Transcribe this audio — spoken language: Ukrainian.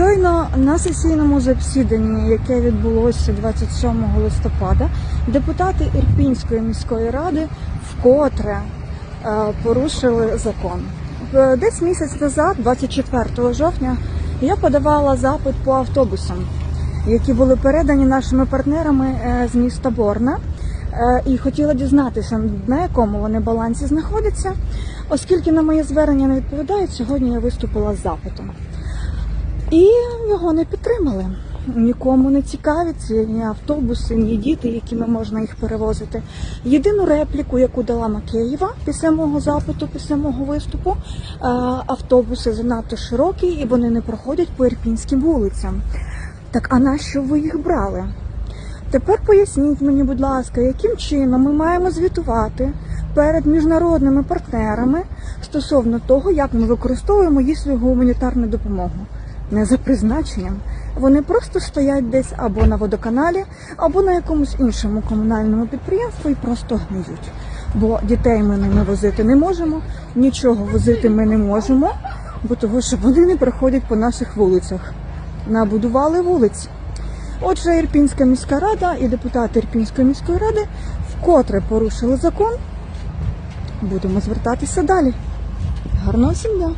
Щойно на сесійному засіданні, яке відбулося 27 листопада, депутати Ірпінської міської ради вкотре е, порушили закон. Е, Десь місяць назад, 24 жовтня, я подавала запит по автобусам, які були передані нашими партнерами е, з міста Борна. І хотіла дізнатися, на якому вони балансі знаходяться. Оскільки на моє звернення не відповідають, сьогодні я виступила з запитом. Його не підтримали. Нікому не цікаві ці ні автобуси, ні діти, якими можна їх перевозити. Єдину репліку, яку дала Макеєва після мого запиту, після мого виступу, е, автобуси занадто широкі і вони не проходять по ірпінським вулицям. Так а нащо ви їх брали? Тепер поясніть мені, будь ласка, яким чином ми маємо звітувати перед міжнародними партнерами стосовно того, як ми використовуємо їхню гуманітарну допомогу. Не за призначенням. Вони просто стоять десь або на водоканалі, або на якомусь іншому комунальному підприємстві і просто гниють. Бо дітей ми ними возити не можемо, нічого возити ми не можемо, бо того, що вони не проходять по наших вулицях. Набудували вулиць. Отже, Ірпінська міська рада і депутати Ірпінської міської ради вкотре порушили закон. Будемо звертатися далі. Гарного всім дня!